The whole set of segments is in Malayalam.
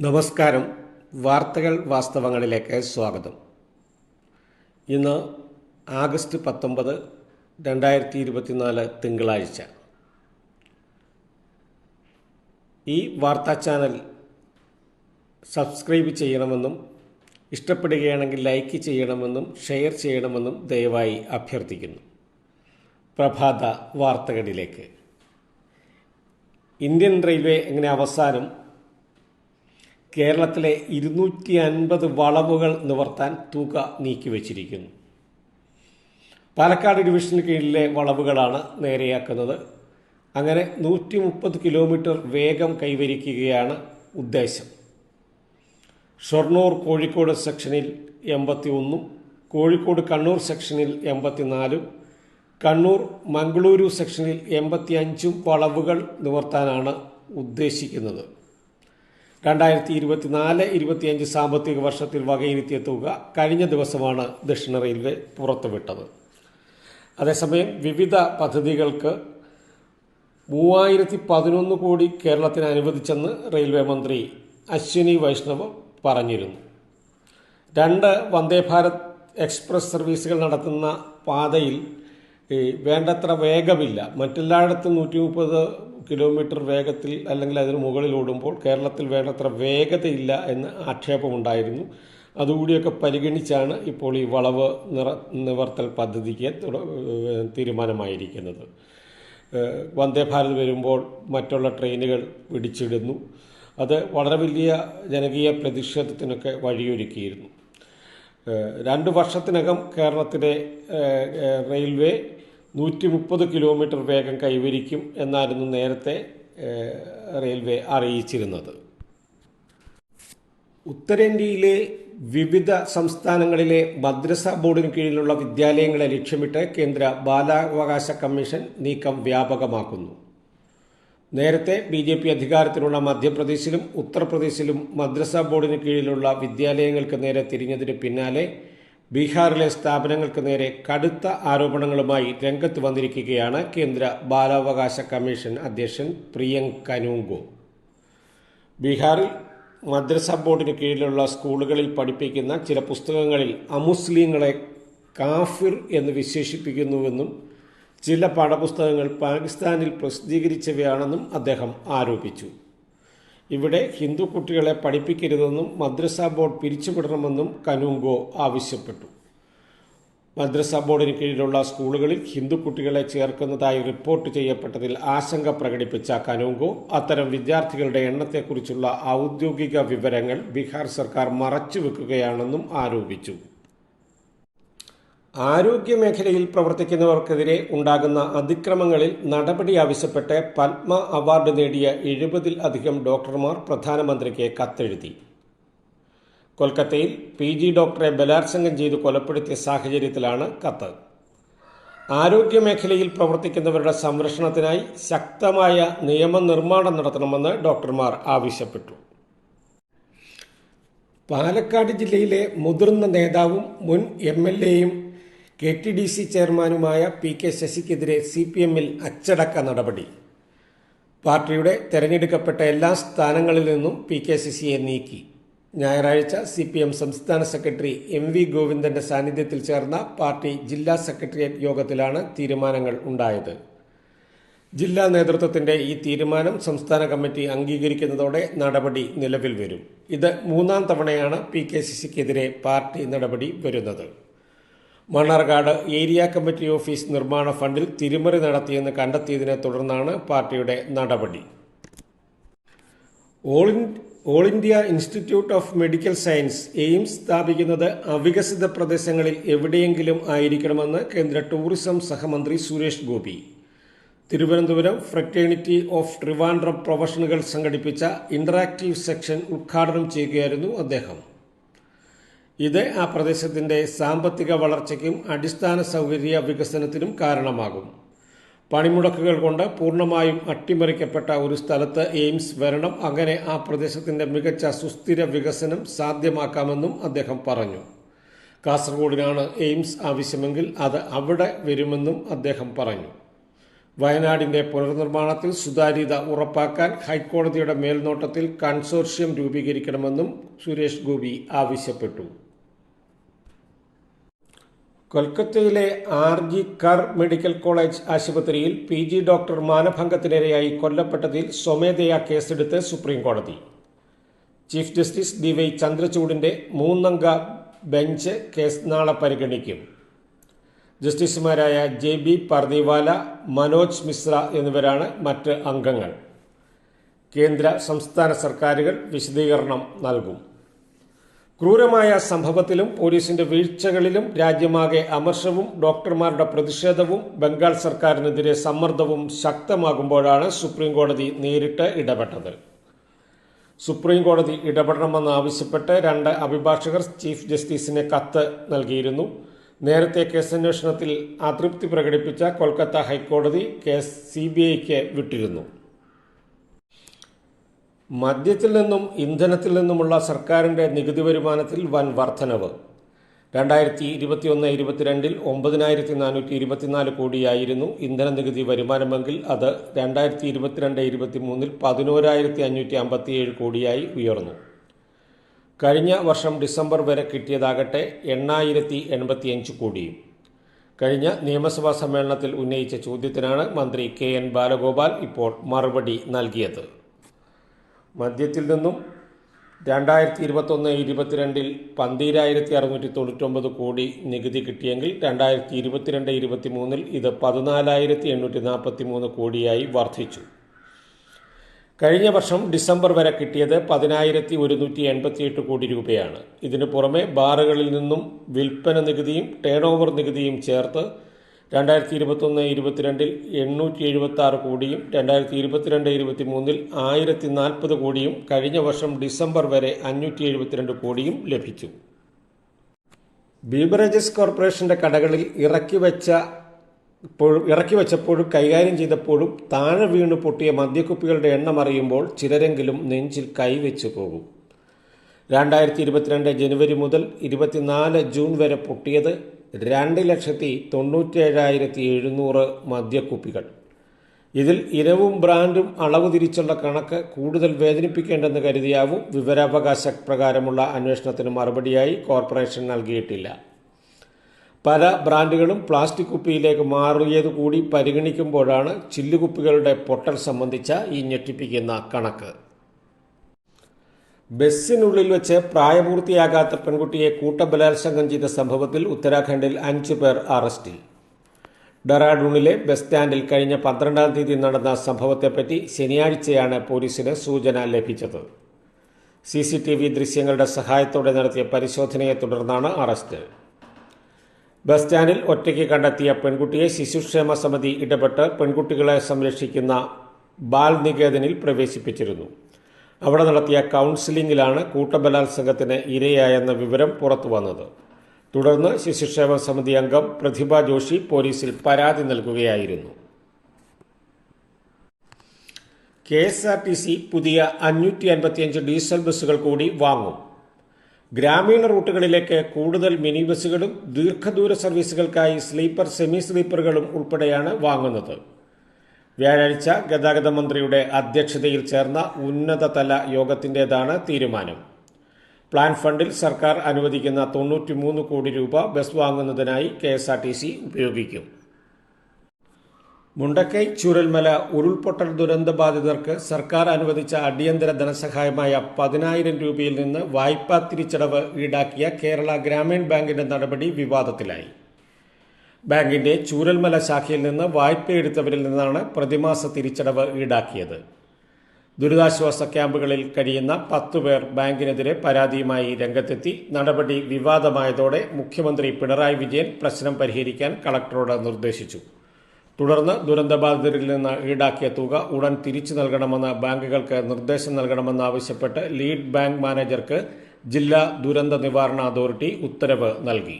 നമസ്കാരം. വാർത്തകൾ വാസ്തവങ്ങളിലേക്ക് സ്വാഗതം. ഇന്ന് ആഗസ്റ്റ് പത്തൊമ്പത് രണ്ടായിരത്തി ഇരുപത്തിനാല് തിങ്കളാഴ്ച. ഈ വാർത്താ ചാനൽ സബ്സ്ക്രൈബ് ചെയ്യണമെന്നും ഇഷ്ടപ്പെടുകയാണെങ്കിൽ ലൈക്ക് ചെയ്യണമെന്നും ഷെയർ ചെയ്യണമെന്നും ദയവായി അഭ്യർത്ഥിക്കുന്നു. പ്രഭാത വാർത്തകളിലേക്ക്. ഇന്ത്യൻ റെയിൽവേ എങ്ങനെ അവസാനം കേരളത്തിലെ ഇരുന്നൂറ്റി അൻപത് വളവുകൾ നിവർത്താൻ തുക നീക്കിവച്ചിരിക്കുന്നു. പാലക്കാട് ഡിവിഷന് കീഴിലെ വളവുകളാണ് നേരെയാക്കുന്നത്. അങ്ങനെ നൂറ്റി മുപ്പത് കിലോമീറ്റർ വേഗം കൈവരിക്കുകയാണ് ഉദ്ദേശം. ഷൊർണൂർ കോഴിക്കോട് സെക്ഷനിൽ എൺപത്തി ഒന്നും കോഴിക്കോട് കണ്ണൂർ സെക്ഷനിൽ എൺപത്തിനാലും കണ്ണൂർ മംഗളൂരു സെക്ഷനിൽ എൺപത്തി അഞ്ചും വളവുകൾ നിവർത്താനാണ് ഉദ്ദേശിക്കുന്നത്. രണ്ടായിരത്തി ഇരുപത്തിനാല് ഇരുപത്തിയഞ്ച് സാമ്പത്തിക വർഷത്തിൽ വകയിരുത്തിയ തുക കഴിഞ്ഞ ദിവസമാണ് ദക്ഷിണ റെയിൽവേ പുറത്തുവിട്ടത്. അതേസമയം വിവിധ പദ്ധതികൾക്ക് മൂവായിരത്തി പതിനൊന്ന് കോടി കേരളത്തിന് അനുവദിച്ചെന്ന് റെയിൽവേ മന്ത്രി അശ്വിനി വൈഷ്ണവ് പറഞ്ഞിരുന്നു. രണ്ട് വന്ദേ ഭാരത് എക്സ്പ്രസ് സർവീസുകൾ നടത്തുന്ന പാതയിൽ ഈ വേണ്ടത്ര വേഗമില്ല. മറ്റെല്ലായിടത്തും നൂറ്റി മുപ്പത് കിലോമീറ്റർ വേഗത്തിൽ അല്ലെങ്കിൽ അതിന് മുകളിൽ ഓടുമ്പോൾ കേരളത്തിൽ വേണ്ടത്ര വേഗതയില്ല എന്ന് ആക്ഷേപമുണ്ടായിരുന്നു. അതുകൂടിയൊക്കെ പരിഗണിച്ചാണ് ഇപ്പോൾ ഈ വളവ് നിറ നിവർത്തൽ പദ്ധതിക്ക് തീരുമാനമായിരിക്കുന്നത്. വന്ദേ ഭാരത് വരുമ്പോൾ മറ്റുള്ള ട്രെയിനുകൾ പിടിച്ചിടുന്നു. അത് വളരെ വലിയ ജനകീയ പ്രതിഷേധത്തിനൊക്കെ വഴിയൊരുക്കിയിരുന്നു. രണ്ട് വർഷത്തിനകം കേരളത്തിലെ റെയിൽവേ നൂറ്റി മുപ്പത് കിലോമീറ്റർ വേഗം കൈവരിക്കും എന്നായിരുന്നു നേരത്തെ റെയിൽവേ അറിയിച്ചിരുന്നത്. ഉത്തരേന്ത്യയിലെ വിവിധ സംസ്ഥാനങ്ങളിലെ മദ്രസ ബോർഡിന് കീഴിലുള്ള വിദ്യാലയങ്ങളെ ലക്ഷ്യമിട്ട് കേന്ദ്ര ബാലാവകാശ കമ്മീഷൻ നീക്കം വ്യാപകമാക്കുന്നു. നേരത്തെ ബി ജെ പി അധികാരത്തിലുള്ള മധ്യപ്രദേശിലും ഉത്തർപ്രദേശിലും മദ്രസ ബോർഡിന് കീഴിലുള്ള വിദ്യാലയങ്ങൾക്ക് നേരെ തിരിഞ്ഞതിന് പിന്നാലെ ബീഹാറിലെ സ്ഥാപനങ്ങൾക്ക് നേരെ കടുത്ത ആരോപണങ്ങളുമായി രംഗത്ത് വന്നിരിക്കുകയാണ് കേന്ദ്ര ബാലാവകാശ കമ്മീഷൻ അധ്യക്ഷൻ പ്രിയങ്ക് കനൂങ്കോ ബീഹാറിൽ മദ്രസ ബോർഡിന് കീഴിലുള്ള സ്കൂളുകളിൽ പഠിപ്പിക്കുന്ന ചില പുസ്തകങ്ങളിൽ അമുസ്ലിങ്ങളെ കാഫിർ എന്ന് വിശേഷിപ്പിക്കുന്നുവെന്നും ചില പാഠപുസ്തകങ്ങൾ പാകിസ്ഥാനിൽ പ്രസിദ്ധീകരിച്ചവയാണെന്നും അദ്ദേഹം ആരോപിച്ചു. ഇവിടെ ഹിന്ദു കുട്ടികളെ പഠിപ്പിക്കരുതെന്നും മദ്രസ ബോർഡ് പിരിച്ചുവിടണമെന്നും കനുങ്കോ ആവശ്യപ്പെട്ടു. മദ്രസ ബോർഡിന് കീഴിലുള്ള സ്കൂളുകളിൽ ഹിന്ദു കുട്ടികളെ ചേർക്കുന്നതായി റിപ്പോർട്ട് ചെയ്യപ്പെട്ടതിൽ ആശങ്ക പ്രകടിപ്പിച്ച കനൂങ്കോ അത്തരം വിദ്യാർത്ഥികളുടെ എണ്ണത്തെക്കുറിച്ചുള്ള ഔദ്യോഗിക വിവരങ്ങൾ ബീഹാർ സർക്കാർ മറച്ചുവെക്കുകയാണെന്നും ആരോപിച്ചു. ആരോഗ്യമേഖലയിൽ പ്രവർത്തിക്കുന്നവർക്കെതിരെ ഉണ്ടാകുന്ന അതിക്രമങ്ങളിൽ നടപടി ആവശ്യപ്പെട്ട് പത്മ അവാർഡ് നേടിയ എഴുപതിൽ അധികം ഡോക്ടർമാർ പ്രധാനമന്ത്രിക്ക് കത്തെഴുതി. കൊൽക്കത്തയിൽ പി ജി ഡോക്ടറെ ബലാത്സംഗം ചെയ്ത് കൊലപ്പെടുത്തിയ സാഹചര്യത്തിലാണ് കത്ത്. ആരോഗ്യമേഖലയിൽ പ്രവർത്തിക്കുന്നവരുടെ സംരക്ഷണത്തിനായി ശക്തമായ നിയമനിർമ്മാണം നടത്തണമെന്ന് ഡോക്ടർമാർ ആവശ്യപ്പെട്ടു. പാലക്കാട് ജില്ലയിലെ മുതിർന്ന നേതാവും മുൻ എം എൽ എയും കെ ടി ഡി സി ചെയർമാനുമായ പി കെ ശശിക്കെതിരെ സി പി എമ്മിൽ അച്ചടക്ക നടപടി. പാർട്ടിയുടെ തെരഞ്ഞെടുക്കപ്പെട്ട എല്ലാ സ്ഥാനങ്ങളിൽ നിന്നും പി കെ ശശിയെ നീക്കി. ഞായറാഴ്ച സി പി എം സംസ്ഥാന സെക്രട്ടറി എം വി ഗോവിന്ദന്റെ സാന്നിധ്യത്തിൽ ചേർന്ന പാർട്ടി ജില്ലാ സെക്രട്ടേറിയറ്റ് യോഗത്തിലാണ് തീരുമാനങ്ങൾ ഉണ്ടായത്. ജില്ലാ നേതൃത്വത്തിന്റെ ഈ തീരുമാനം സംസ്ഥാന കമ്മിറ്റി അംഗീകരിക്കുന്നതോടെ നടപടി നിലവിൽ വരും. ഇത് മൂന്നാം തവണയാണ് പി കെ ശശിക്കെതിരെ പാർട്ടി നടപടി വരുന്നത്. മണ്ണാർക്കാട് ഏരിയ കമ്മിറ്റി ഓഫീസ് നിർമ്മാണ ഫണ്ടിൽ തിരിമറി നടത്തിയെന്ന് കണ്ടെത്തിയതിനെ തുടർന്നാണ് പാർട്ടിയുടെ നടപടി. All all India institute of medical science AIIMS സ്ഥാപിക്കുന്നത് അവികസിത പ്രദേശങ്ങളിൽ എവിടെയെങ്കിലും ആയിരിക്കണമെന്ന് കേന്ദ്ര ടൂറിസം സഹമന്ത്രി സുരേഷ് ഗോപി. തിരുവനന്തപുരം ഫ്രറ്റേണിറ്റി ഓഫ് ട്രിവാൻഡ്രം പ്രൊഫഷണലുകൾ സംഘടിപ്പിച്ച ഇന്ററാക്റ്റീവ് സെക്ഷൻ ഉദ്ഘാടനം ചെയ്യുകയായിരുന്നു അദ്ദേഹം. ഇത് ആ പ്രദേശത്തിന്റെ സാമ്പത്തിക വളർച്ചയ്ക്കും അടിസ്ഥാന സൗകര്യ വികസനത്തിനും കാരണമാകും. പണിമുടക്കുകൾ കൊണ്ട് പൂർണമായും അട്ടിമറിക്കപ്പെട്ട ഒരു സ്ഥലത്ത് എയിംസ് വരണം. അങ്ങനെ ആ പ്രദേശത്തിന്റെ മികച്ച സുസ്ഥിര വികസനം സാധ്യമാക്കാമെന്നും അദ്ദേഹം പറഞ്ഞു. കാസർഗോഡിനാണ് എയിംസ് ആവശ്യമെങ്കിൽ അത് അവിടെ വരുമെന്നും അദ്ദേഹം പറഞ്ഞു. വയനാടിന്റെ പുനർനിർമ്മാണത്തിൽ സുതാര്യത ഉറപ്പാക്കാൻ ഹൈക്കോടതിയുടെ മേൽനോട്ടത്തിൽ കൺസോർഷ്യം രൂപീകരിക്കണമെന്നും സുരേഷ് ഗോപി ആവശ്യപ്പെട്ടു. കൊൽക്കത്തയിലെ R G Kar medical college ആശുപത്രിയിൽ പി ജി ഡോക്ടർ മാനഭംഗത്തിനിരയായി കൊല്ലപ്പെട്ടതിൽ സ്വമേധയാ കേസെടുത്ത് സുപ്രീം കോടതി. ചീഫ് ജസ്റ്റിസ് ഡി വൈ ചന്ദ്രചൂഡിന്റെ മൂന്നംഗ ബെഞ്ച് കേസ് നാളെ പരിഗണിക്കും. ജസ്റ്റിസുമാരായ ജെ ബി പർദിവാല മനോജ് മിശ്ര എന്നിവരാണ് മറ്റ് അംഗങ്ങൾ. കേന്ദ്ര സംസ്ഥാന സർക്കാരുകൾ വിശദീകരണം നൽകും. ക്രൂരമായ സംഭവത്തിലും പോലീസിന്റെ വീഴ്ചകളിലും രാജ്യമാകെ അമർഷവും ഡോക്ടർമാരുടെ പ്രതിഷേധവും ബംഗാൾ സർക്കാരിനെതിരെ സമ്മർദ്ദവും ശക്തമാകുമ്പോഴാണ് സുപ്രീം കോടതി നേരിട്ട് ഇടപെട്ടത്. സുപ്രീം കോടതി ഇടപെടണമെന്നാവശ്യപ്പെട്ട് രണ്ട് അഭിഭാഷകർ ചീഫ് ജസ്റ്റിസിന് കത്ത് നൽകിയിരുന്നു. നേരത്തെ കേസന്വേഷണത്തിൽ അതൃപ്തി പ്രകടിപ്പിച്ച കൊൽക്കത്ത ഹൈക്കോടതി കേസ് സി വിട്ടിരുന്നു. മദ്യത്തിൽ നിന്നും ഇന്ധനത്തിൽ നിന്നുമുള്ള സർക്കാരിന്റെ നികുതി വരുമാനത്തിൽ വൻ വർധനവ്. രണ്ടായിരത്തി ഇരുപത്തിയൊന്ന് ഇരുപത്തിരണ്ടിൽ ഒമ്പതിനായിരത്തി നാനൂറ്റി ഇരുപത്തിനാല് കോടിയായിരുന്നു ഇന്ധന നികുതി വരുമാനമെങ്കിൽ അത് രണ്ടായിരത്തി ഇരുപത്തിരണ്ട് ഇരുപത്തിമൂന്നിൽ പതിനോരായിരത്തി അഞ്ഞൂറ്റി അമ്പത്തിയേഴ് കോടിയായി ഉയർന്നു. കഴിഞ്ഞ വർഷം ഡിസംബർ വരെ കിട്ടിയതാകട്ടെ എണ്ണായിരത്തി എൺപത്തിയഞ്ച് കോടിയും കഴിഞ്ഞ നിയമസഭാ സമ്മേളനത്തിൽ ഉന്നയിച്ച ചോദ്യത്തിനാണ് മന്ത്രി കെ എൻ ബാലഗോപാൽ ഇപ്പോൾ മറുപടി നൽകിയത്. മദ്യത്തിൽ നിന്നും രണ്ടായിരത്തി ഇരുപത്തൊന്ന് ഇരുപത്തിരണ്ടിൽ പന്തീരായിരത്തി അറുന്നൂറ്റി തൊണ്ണൂറ്റൊമ്പത് കോടി നികുതി കിട്ടിയെങ്കിൽ രണ്ടായിരത്തി ഇരുപത്തിരണ്ട് ഇരുപത്തി മൂന്നിൽ ഇത് പതിനാലായിരത്തി എണ്ണൂറ്റി നാൽപ്പത്തി മൂന്ന് കോടിയായി വർദ്ധിച്ചു. കഴിഞ്ഞ വർഷം ഡിസംബർ വരെ കിട്ടിയത് പതിനായിരത്തി ഒരുന്നൂറ്റി എൺപത്തിയെട്ട് കോടി രൂപയാണ്. ഇതിനു പുറമെ ബാറുകളിൽ നിന്നും വിൽപ്പന നികുതിയും ടേൺ ഓവർ നികുതിയും ചേർത്ത് രണ്ടായിരത്തി ഇരുപത്തൊന്ന് ഇരുപത്തിരണ്ടിൽ എണ്ണൂറ്റി എഴുപത്തി ആറ് കോടിയും രണ്ടായിരത്തി ഇരുപത്തിരണ്ട് ഇരുപത്തി മൂന്നിൽ ആയിരത്തി നാൽപ്പത് കോടിയും കഴിഞ്ഞ വർഷം ഡിസംബർ വരെ അഞ്ഞൂറ്റി എഴുപത്തിരണ്ട് കോടിയും ലഭിച്ചു. ബീബറേജസ് കോർപ്പറേഷന്റെ കടകളിൽ ഇറക്കി വെച്ച ഇറക്കി വെച്ചപ്പോഴും കൈകാര്യം ചെയ്തപ്പോഴും താഴെ വീണ് പൊട്ടിയ മദ്യക്കുപ്പികളുടെ എണ്ണം അറിയുമ്പോൾ ചിലരെങ്കിലും നെഞ്ചിൽ കൈവച്ചു പോകും. രണ്ടായിരത്തി ഇരുപത്തിരണ്ട് ജനുവരി മുതൽ ഇരുപത്തിനാല് ജൂൺ വരെ പൊട്ടിയത് രണ്ട് ലക്ഷത്തി തൊണ്ണൂറ്റേഴായിരത്തി എഴുന്നൂറ് മദ്യക്കുപ്പികൾ. ഇതിൽ ഇനവും ബ്രാൻഡും അളവ് തിരിച്ചുള്ള കണക്ക് കൂടുതൽ വേദനിപ്പിക്കേണ്ടെന്ന് കരുതിയാവും വിവരാവകാശ പ്രകാരമുള്ള അന്വേഷണത്തിന് മറുപടിയായി കോർപ്പറേഷൻ നൽകിയിട്ടില്ല. പല ബ്രാൻഡുകളും പ്ലാസ്റ്റിക് കുപ്പിയിലേക്ക് മാറിയത് കൂടി പരിഗണിക്കുമ്പോഴാണ് ചില്ലുകുപ്പികളുടെ പൊട്ടൽ സംബന്ധിച്ച ഈ ഞെട്ടിപ്പിക്കുന്ന കണക്ക്. ബസ്സിനുള്ളിൽ വെച്ച് പ്രായപൂർത്തിയാകാത്ത പെൺകുട്ടിയെ കൂട്ടബലാത്സംഗം ചെയ്ത സംഭവത്തിൽ ഉത്തരാഖണ്ഡിൽ അഞ്ചു പേർ അറസ്റ്റിൽ. ഡെറാഡൂണിലെ ബസ് സ്റ്റാൻഡിൽ കഴിഞ്ഞ പന്ത്രണ്ടാം തീയതി നടന്ന സംഭവത്തെപ്പറ്റി ശനിയാഴ്ചയാണ് പോലീസിന് സൂചന ലഭിച്ചത്. സി സി ടി വി ദൃശ്യങ്ങളുടെ സഹായത്തോടെ നടത്തിയ പരിശോധനയെ തുടർന്നാണ് അറസ്റ്റ്. ബസ് സ്റ്റാൻഡിൽ ഒറ്റയ്ക്ക് കണ്ടെത്തിയ പെൺകുട്ടിയെ ശിശുക്ഷേമ സമിതി ഇടപെട്ട് പെൺകുട്ടികളെ സംരക്ഷിക്കുന്ന ബാൽ നികേതനിൽ പ്രവേശിപ്പിച്ചിരുന്നു. അവിടെ നടത്തിയ കൗൺസിലിംഗിലാണ് കൂട്ടബലാത്സംഗത്തിന് ഇരയായെന്ന വിവരം പുറത്തു വന്നത് തുടർന്ന് ശിശുക്ഷേമ സമിതി അംഗം പ്രതിഭ ജോഷി പോലീസിൽ പരാതി നൽകുകയായിരുന്നു. K S R T C പുതിയ അഞ്ഞൂറ്റി അൻപത്തിയഞ്ച് ഡീസൽ ബസ്സുകൾ കൂടി വാങ്ങും. ഗ്രാമീണ റൂട്ടുകളിലേക്ക് കൂടുതൽ മിനി ബസ്സുകളും ദീർഘദൂര സർവീസുകൾക്കായി സ്ലീപ്പർ സെമി സ്ലീപ്പറുകളും ഉൾപ്പെടെയാണ് വാങ്ങുന്നത്. വ്യാഴാഴ്ച ഗതാഗത മന്ത്രിയുടെ അധ്യക്ഷതയിൽ ചേർന്ന ഉന്നതതല യോഗത്തിന്റേതാണ് തീരുമാനം. പ്ലാൻ ഫണ്ടിൽ സർക്കാർ അനുവദിക്കുന്ന തൊണ്ണൂറ്റിമൂന്ന് കോടി രൂപ bus വാങ്ങുന്നതിനായി K S R T C ഉപയോഗിക്കും. മുണ്ടക്കൈ ചുരൽമല ഉരുൾപൊട്ടൽ ദുരന്തബാധിതർക്ക് സർക്കാർ അനുവദിച്ച അടിയന്തര ധനസഹായമായ പതിനായിരം രൂപയിൽ നിന്ന് വായ്പാ തിരിച്ചടവ് ഈടാക്കിയ കേരള ഗ്രാമീൺ ബാങ്കിന്റെ നടപടി വിവാദത്തിലായി. ബാങ്കിന്റെ ചൂരൽമല ശാഖയിൽ നിന്ന് വായ്പയെടുത്തവരിൽ നിന്നാണ് പ്രതിമാസ തിരിച്ചടവ് ഈടാക്കിയത്. ദുരിതാശ്വാസ ക്യാമ്പുകളിൽ കഴിയുന്ന പത്തു പേർ ബാങ്കിനെതിരെ പരാതിയുമായി രംഗത്തെത്തി നടപടി വിവാദമായതോടെ മുഖ്യമന്ത്രി പിണറായി വിജയൻ പ്രശ്നം പരിഹരിക്കാൻ കളക്ടറോട് നിർദ്ദേശിച്ചു. തുടർന്ന് ദുരന്തബാധിതരിൽ നിന്ന് ഈടാക്കിയ തുക ഉടൻ തിരിച്ചു നൽകണമെന്ന് ബാങ്കുകൾക്ക് നിർദ്ദേശം നൽകണമെന്നാവശ്യപ്പെട്ട് ലീഡ് ബാങ്ക് മാനേജർക്ക് ജില്ലാ ദുരന്ത നിവാരണ അതോറിറ്റി ഉത്തരവ് നൽകി.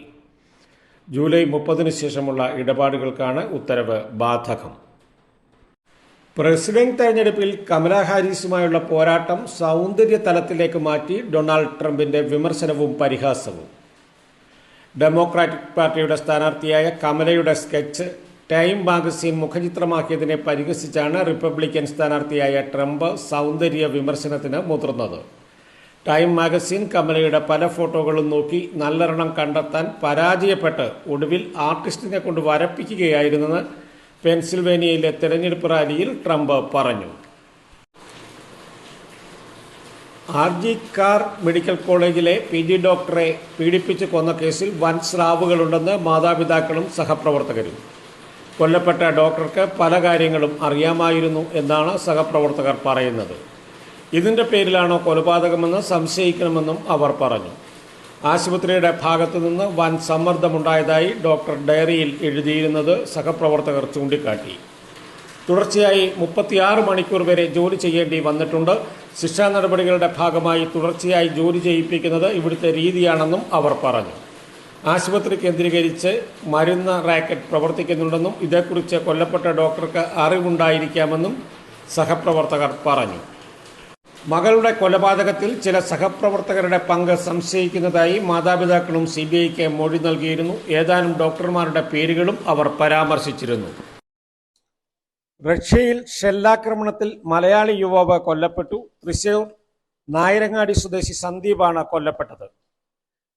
ജൂലൈ മുപ്പതിനു ശേഷമുള്ള ഇടപാടുകൾക്കാണ് ഉത്തരവ് ബാധകം. പ്രസിഡന്റ് തെരഞ്ഞെടുപ്പിൽ കമലാ ഹാരിസുമായുള്ള പോരാട്ടം സൗന്ദര്യ തലത്തിലേക്ക് മാറ്റി ഡൊണാൾഡ് ട്രംപിന്റെ വിമർശനവും പരിഹാസവും. ഡെമോക്രാറ്റിക് പാർട്ടിയുടെ സ്ഥാനാർത്ഥിയായ കമലയുടെ സ്കെച്ച് ടൈം മാഗസിൻ മുഖചിത്രമാക്കിയതിനെ പരിഹസിച്ചാണ് റിപ്പബ്ലിക്കൻ സ്ഥാനാർത്ഥിയായ ട്രംപ് സൗന്ദര്യ വിമർശനത്തിന് മുതിർന്നത്. ടൈം മാഗസിൻ കമലയുടെ പല ഫോട്ടോകളും നോക്കി നല്ലൊരെണ്ണം കണ്ടെത്താൻ പരാജയപ്പെട്ട് ഒടുവിൽ ആർട്ടിസ്റ്റിനെ കൊണ്ട് വരപ്പിക്കുകയായിരുന്നെന്ന് പെൻസിൽവേനിയയിലെ തെരഞ്ഞെടുപ്പ് റാലിയിൽ ട്രംപ് പറഞ്ഞു. ആർ ജി കാർ മെഡിക്കൽ കോളേജിലെ പി ജി ഡോക്ടറെ പീഡിപ്പിച്ച് കൊന്ന കേസിൽ വൻ സ്രാവുകളുണ്ടെന്ന് മാതാപിതാക്കളും സഹപ്രവർത്തകരും. കൊല്ലപ്പെട്ട ഡോക്ടർക്ക് പല കാര്യങ്ങളും അറിയാമായിരുന്നു എന്നാണ് സഹപ്രവർത്തകർ പറയുന്നത്. ഇതിന്റെ പേരിലാണോ കൊലപാതകമെന്ന് സംശയിക്കണമെന്നും അവർ പറഞ്ഞു. ആശുപത്രിയുടെ ഭാഗത്തു നിന്ന് വൻ സമ്മർദ്ദമുണ്ടായതായി ഡോക്ടർ ഡയറിയിൽ എഴുതിയിരുന്നത് സഹപ്രവർത്തകർ ചൂണ്ടിക്കാട്ടി. തുടർച്ചയായി മുപ്പത്തിയാറ് മണിക്കൂർ വരെ ജോലി ചെയ്യേണ്ടി വന്നിട്ടുണ്ട്. ശിക്ഷാ നടപടികളുടെ ഭാഗമായി തുടർച്ചയായി ജോലി ചെയ്യിപ്പിക്കുന്നത് ഇവിടുത്തെ രീതിയാണെന്നും അവർ പറഞ്ഞു. ആശുപത്രി കേന്ദ്രീകരിച്ച് മരുന്ന് റാക്കറ്റ് പ്രവർത്തിക്കുന്നുണ്ടെന്നും ഇതേക്കുറിച്ച് കൊല്ലപ്പെട്ട ഡോക്ടർക്ക് അറിവുണ്ടായിരിക്കാമെന്നും സഹപ്രവർത്തകർ പറഞ്ഞു. മകളുടെ കൊലപാതകത്തിൽ ചില സഹപ്രവർത്തകരുടെ പങ്ക് സംശയിക്കുന്നതായി മാതാപിതാക്കളും സി ബി ഐക്ക് മൊഴി നൽകിയിരുന്നു. ഏതാനും ഡോക്ടർമാരുടെ പേരുകളും അവർ പരാമർശിച്ചിരുന്നു. റഷ്യയിൽ ഷെല്ലാക്രമണത്തിൽ മലയാളി യുവാവ് കൊല്ലപ്പെട്ടു. തൃശൂർ നായരങ്ങാടി സ്വദേശി സന്ദീപാണ് കൊല്ലപ്പെട്ടത്.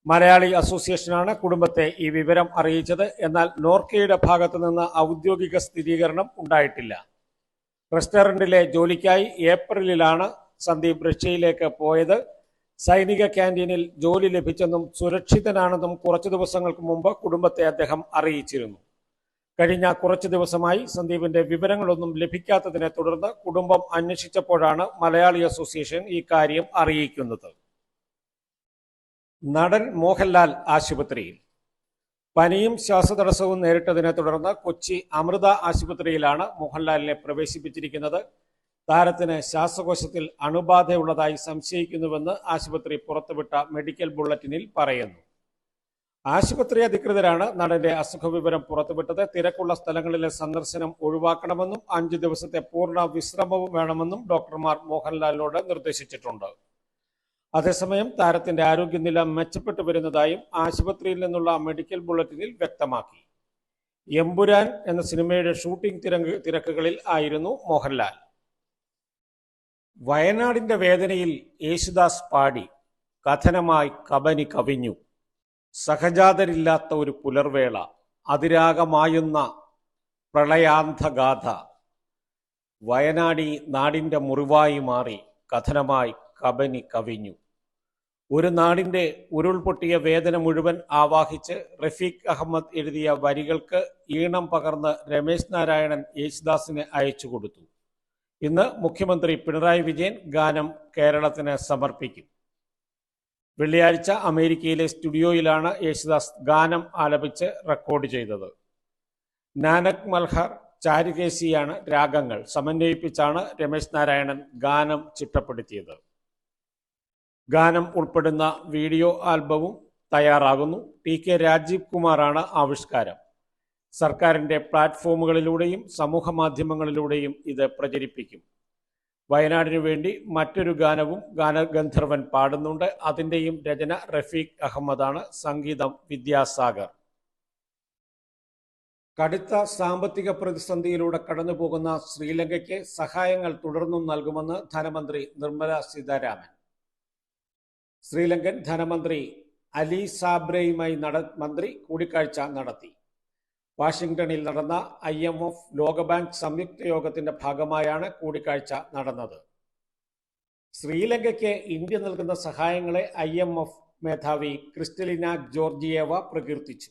മലയാളി അസോസിയേഷനാണ് കുടുംബത്തെ ഈ വിവരം അറിയിച്ചത്. എന്നാൽ നോർക്കയുടെ ഭാഗത്തു നിന്ന് ഔദ്യോഗിക സ്ഥിരീകരണം ഉണ്ടായിട്ടില്ല. റെസ്റ്റോറന്റിലെ ജോലിക്കായി ഏപ്രിലിലാണ് സന്ദീപ് റഷ്യയിലേക്ക് പോയത്. സൈനിക ക്യാന്റീനിൽ ജോലി ലഭിച്ചെന്നും സുരക്ഷിതനാണെന്നും കുറച്ചു ദിവസങ്ങൾക്ക് മുമ്പ് കുടുംബത്തെ അദ്ദേഹം അറിയിച്ചിരുന്നു. കഴിഞ്ഞ കുറച്ചു ദിവസമായി സന്ദീപിന്റെ വിവരങ്ങളൊന്നും ലഭിക്കാത്തതിനെ തുടർന്ന് കുടുംബം അന്വേഷിച്ചപ്പോഴാണ് മലയാളി അസോസിയേഷൻ ഈ കാര്യം അറിയിക്കുന്നത്. നടൻ മോഹൻലാൽ ആശുപത്രിയിൽ. പനിയും ശ്വാസതടസ്സവും നേരിട്ടതിനെ തുടർന്ന് കൊച്ചി അമൃത ആശുപത്രിയിലാണ് മോഹൻലാലിനെ പ്രവേശിപ്പിച്ചിരിക്കുന്നത്. താരത്തിന് ശ്വാസകോശത്തിൽ അണുബാധയുള്ളതായി സംശയിക്കുന്നുവെന്ന് ആശുപത്രി പുറത്തുവിട്ട മെഡിക്കൽ ബുള്ളറ്റിനിൽ പറയുന്നു. ആശുപത്രി അധികൃതരാണ് നടന്റെ അസുഖവിവരം പുറത്തുവിട്ടത്. തിരക്കുള്ള സ്ഥലങ്ങളിലെ സന്ദർശനം ഒഴിവാക്കണമെന്നും അഞ്ചു ദിവസത്തെ പൂർണ വിശ്രമവും വേണമെന്നും ഡോക്ടർമാർ മോഹൻലാലിനോട് നിർദ്ദേശിച്ചിട്ടുണ്ട്. അതേസമയം താരത്തിന്റെ ആരോഗ്യനില മെച്ചപ്പെട്ടു വരുന്നതായും ആശുപത്രിയിൽ നിന്നുള്ള മെഡിക്കൽ ബുള്ളറ്റിനിൽ വ്യക്തമാക്കി. എമ്പുരാൻ എന്ന സിനിമയുടെ ഷൂട്ടിംഗ് തിരക്ക് തിരക്കുകളിൽ ആയിരുന്നു മോഹൻലാൽ. വയനാടിന്റെ വേദനയിൽ യേശുദാസ് പാടി കഥനമായി കബനി കവിഞ്ഞു. സഹജാതരില്ലാത്ത ഒരു പുലർവേള അതിരാഗമായുന്ന പ്രളയാന്ധഗാഥ. വയനാടി നാടിന്റെ മുറിവായി മാറി കഥനമായി കബനി കവിഞ്ഞു. ഒരു നാടിന്റെ ഉരുൾപൊട്ടിയ വേദന മുഴുവൻ ആവാഹിച്ച് റഫീഖ് അഹമ്മദ് എഴുതിയ വരികൾക്ക് ഈണം പകർന്ന് രമേശ് നാരായണൻ യേശുദാസിന് അയച്ചു കൊടുത്തു. ഇന്ന് മുഖ്യമന്ത്രി പിണറായി വിജയൻ ഗാനം കേരളത്തിന് സമർപ്പിക്കും. വെള്ളിയാഴ്ച അമേരിക്കയിലെ സ്റ്റുഡിയോയിലാണ് യേശുദാസ് ഗാനം ആലപിച്ച് റെക്കോർഡ് ചെയ്തത്. നാനക് മൽഹർ ചാരുകേശിയാണ് രാഗങ്ങൾ സമന്വയിപ്പിച്ചാണ് രമേശ് നാരായണൻ ഗാനം ചിട്ടപ്പെടുത്തിയത്. ഗാനം ഉൾപ്പെടുന്ന വീഡിയോ ആൽബവും തയ്യാറാകുന്നു. ടി കെ രാജീവ് കുമാറാണ് ആവിഷ്കാരം. സർക്കാരിന്റെ പ്ലാറ്റ്ഫോമുകളിലൂടെയും സമൂഹ മാധ്യമങ്ങളിലൂടെയും ഇത് പ്രചരിപ്പിക്കും. വയനാടിനു വേണ്ടി മറ്റൊരു ഗാനവും ഗാനഗന്ധർവൻ പാടുന്നുണ്ട്. അതിന്റെയും രചന റഫീഖ് അഹമ്മദാണ്. സംഗീതം വിദ്യാസാഗർ. കടുത്ത സാമ്പത്തിക പ്രതിസന്ധിയിലൂടെ കടന്നുപോകുന്ന ശ്രീലങ്കയ്ക്ക് സഹായങ്ങൾ തുടർന്നും നൽകുമെന്ന് ധനമന്ത്രി നിർമ്മല സീതാരാമൻ. ശ്രീലങ്കൻ ധനമന്ത്രി അലി സാബ്രയുമായി നട മന്ത്രി കൂടിക്കാഴ്ച നടത്തി. വാഷിംഗ്ടണിൽ നടന്ന ഐ എം എഫ് ലോകബാങ്ക് സംയുക്ത യോഗത്തിന്റെ ഭാഗമായാണ് കൂടിക്കാഴ്ച നടന്നത്. ശ്രീലങ്കയ്ക്ക് ഇന്ത്യ നൽകുന്ന സഹായങ്ങളെ ഐ എം എഫ് മേധാവി ക്രിസ്റ്റലിന ജോർജിയേവ പ്രകീർത്തിച്ചു.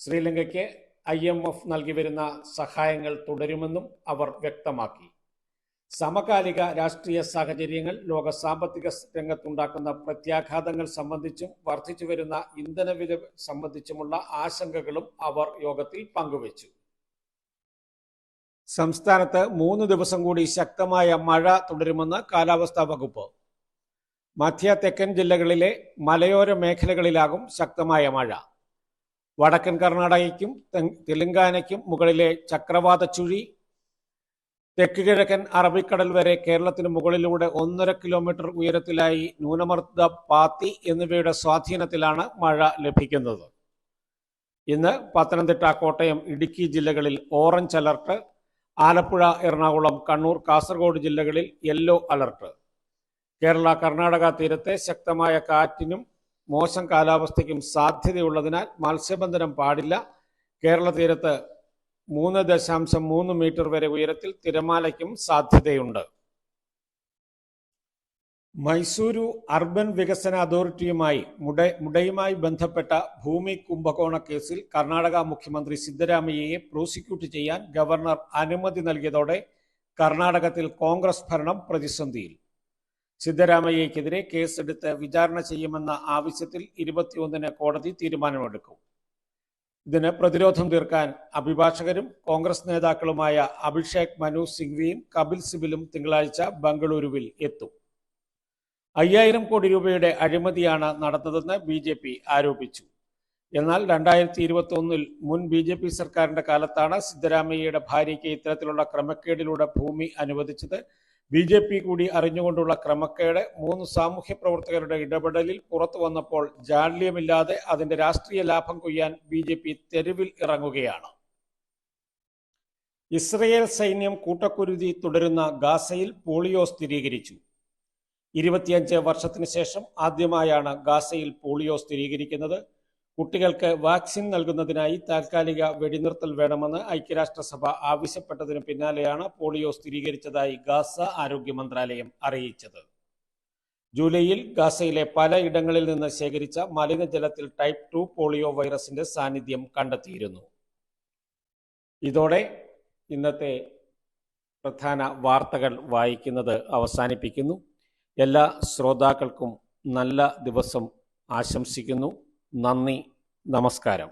ശ്രീലങ്കയ്ക്ക് ഐ എം എഫ് നൽകി വരുന്ന സഹായങ്ങൾ തുടരുമെന്നും അവർ വ്യക്തമാക്കി. സമകാലിക രാഷ്ട്രീയ സാഹചര്യങ്ങൾ ലോക സാമ്പത്തിക രംഗത്തുണ്ടാക്കുന്ന പ്രത്യാഘാതങ്ങൾ സംബന്ധിച്ചും വർദ്ധിച്ചു വരുന്ന ഇന്ധനവില സംബന്ധിച്ചുമുള്ള ആശങ്കകളും അവർ യോഗത്തിൽ പങ്കുവച്ചു. സംസ്ഥാനത്ത് മൂന്ന് ദിവസം കൂടി ശക്തമായ മഴ തുടരുമെന്ന് കാലാവസ്ഥാ വകുപ്പ്. മധ്യ തെക്കൻ ജില്ലകളിലെ മലയോര മേഖലകളിലാകും ശക്തമായ മഴ. വടക്കൻ കർണാടകയ്ക്കും തെലങ്കാനയ്ക്കും മുകളിലെ ചക്രവാത ചുഴി തെക്ക് കിഴക്കൻ അറബിക്കടൽ വരെ കേരളത്തിന് മുകളിലൂടെ ഒന്നര കിലോമീറ്റർ ഉയരത്തിലായി ന്യൂനമർദ്ദ പാത്തി എന്നിവയുടെ സ്വാധീനത്തിലാണ് മഴ ലഭിക്കുന്നത്. ഇന്ന് പത്തനംതിട്ട കോട്ടയം ഇടുക്കി ജില്ലകളിൽ ഓറഞ്ച് അലർട്ട് ആലപ്പുഴ എറണാകുളം കണ്ണൂർ കാസർഗോഡ് ജില്ലകളിൽ യെല്ലോ അലർട്ട് കേരള കർണാടക തീരത്തെ ശക്തമായ കാറ്റിനും മോശം കാലാവസ്ഥയ്ക്കും സാധ്യതയുള്ളതിനാൽ മത്സ്യബന്ധനം പാടില്ല. കേരള തീരത്ത് മൂന്ന് ദശാംശം മൂന്ന് മീറ്റർ വരെ ഉയരത്തിൽ തിരമാലയ്ക്കും സാധ്യതയുണ്ട്. മൈസൂരു അർബൻ വികസന അതോറിറ്റിയുമായി മുട മുടയുമായി ബന്ധപ്പെട്ട ഭൂമി കുംഭകോണ കേസിൽ കർണാടക മുഖ്യമന്ത്രി സിദ്ധരാമയ്യയെ പ്രോസിക്യൂട്ട് ചെയ്യാൻ ഗവർണർ അനുമതി നൽകിയതോടെ കർണാടകത്തിൽ കോൺഗ്രസ് ഭരണം പ്രതിസന്ധിയിൽ. സിദ്ധരാമയ്യക്കെതിരെ കേസെടുത്ത് വിചാരണ ചെയ്യുമെന്ന ആവശ്യത്തിൽ ഇരുപത്തിയൊന്നിന് കോടതി തീരുമാനമെടുക്കും. ഇതിന് പ്രതിരോധം തീർക്കാൻ അഭിഭാഷകരും കോൺഗ്രസ് നേതാക്കളുമായ അഭിഷേക് മനു സിംഗ്വിയും കപിൽ സിബിലും തിങ്കളാഴ്ച ബംഗളൂരുവിൽ എത്തും. അയ്യായിരം കോടി രൂപയുടെ അഴിമതിയാണ് നടന്നതെന്ന് ബി ജെ പി ആരോപിച്ചു. എന്നാൽ രണ്ടായിരത്തി ഇരുപത്തി ഒന്നിൽ മുൻ ബി ജെ പി സർക്കാരിന്റെ കാലത്താണ് സിദ്ധരാമയ്യയുടെ ഭാര്യയ്ക്ക് ഇത്തരത്തിലുള്ള ക്രമക്കേടിലൂടെ ഭൂമി അനുവദിച്ചത് ബി ജെ പി കൂടി അറിഞ്ഞുകൊണ്ടുള്ള ക്രമക്കേട് മൂന്ന് സാമൂഹ്യ പ്രവർത്തകരുടെ ഇടപെടലിൽ പുറത്തു വന്നപ്പോൾ ജാഡ്യമില്ലാതെ അതിന്റെ രാഷ്ട്രീയ ലാഭം കൊയ്യാൻ ബി ജെ പി തെരുവിൽ ഇറങ്ങുകയാണ്. ഇസ്രയേൽ സൈന്യം കൂട്ടക്കുരുതി തുടരുന്ന ഗാസയിൽ പോളിയോ സ്ഥിരീകരിച്ചു. ഇരുപത്തിയഞ്ച് വർഷത്തിന് ശേഷം ആദ്യമായാണ് ഗാസയിൽ പോളിയോ സ്ഥിരീകരിക്കുന്നത്. കുട്ടികൾക്ക് വാക്സിൻ നൽകുന്നതിനായി താൽക്കാലിക വെടിനിർത്തൽ വേണമെന്ന് ഐക്യരാഷ്ട്രസഭ ആവശ്യപ്പെട്ടതിന് പിന്നാലെയാണ് പോളിയോ സ്ഥിരീകരിച്ചതായി ഗാസ ആരോഗ്യ മന്ത്രാലയം അറിയിച്ചത്. ജൂലൈയിൽ ഗാസയിലെ പലയിടങ്ങളിൽ നിന്ന് ശേഖരിച്ച മലിനജലത്തിൽ ടൈപ്പ് ടു പോളിയോ വൈറസിന്റെ സാന്നിധ്യം കണ്ടെത്തിയിരുന്നു. ഇതോടെ ഇന്നത്തെ പ്രധാന വാർത്തകൾ വായിക്കുന്നത് അവസാനിപ്പിക്കുന്നു. എല്ലാ ശ്രോതാക്കൾക്കും നല്ല ദിവസം ആശംസിക്കുന്നു. നന്ദി. നമസ്കാരം